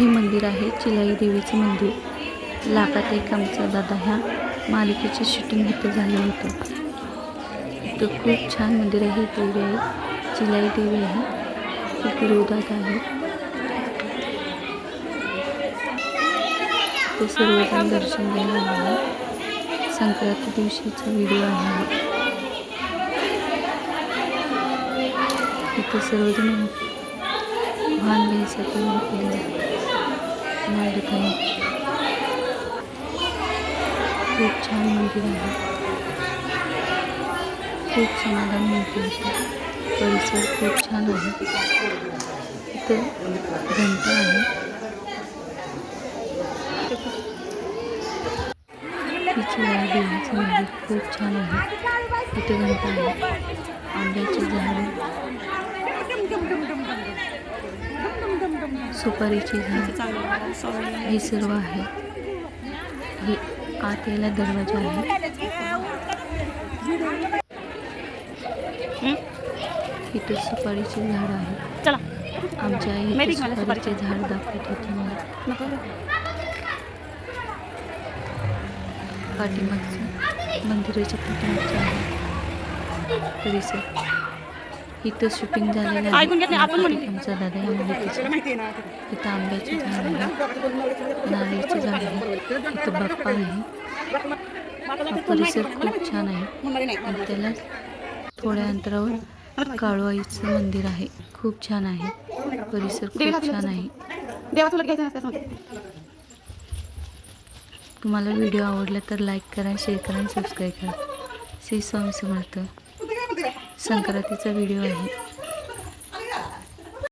हे मंदिर आहे चिलाई देवीचं मंदिर. लाखात एक आमचा दादा ह्या मालिकेचे शूटिंग इथं झालं होतं. इथं खूप छान मंदिर आहे देवी आहे. चिलाई देवी आहे गुरुदादा आहे. ते सर्वजण दर्शन घ्यायला आहे संक्रांती दिवशीचा व्हिडिओ आहे इथे सर्वजण वाहन घ्यायसाठी मागत खूप छान मंदिर आहे. खूप समाधान मिळते परिसर खूप छान आहे. इथं घंटा आहे. देवीचं मंदिर खूप छान आहे. इथे घंटा आहे. आंब्याचे झाड सुपारीची झाड. हे सर्व आहे. हे आत यायला दरवाजा आहे. इथे सुपारीचे झाड आहे. चला. आमच्या आई सुपारीचे. झाड दाखवत होते मला. पाठीमागचं मंदिराच्या पाठीमागचं आहे. परिसर इथं शूटिंग झालेलं म्हणू. आमचा दादा या मालिकेचं इथं आंब्याचे झाड आहे. नारळीचे झाड आहे. इथं बाप्पा आहे. परिसर खूप छान आहे. आणि त्याला थोड्या अंतरावर काळूआईचं मंदिर आहे. खूप छान आहे. परिसर खूप छान आहे. तुम्हाला व्हिडिओ आवडला तर लाईक करा शेअर करा आणि सबस्क्राईब करा. श्री स्वामी समर्थ. संक्रांतीचा व्हिडिओ आहे.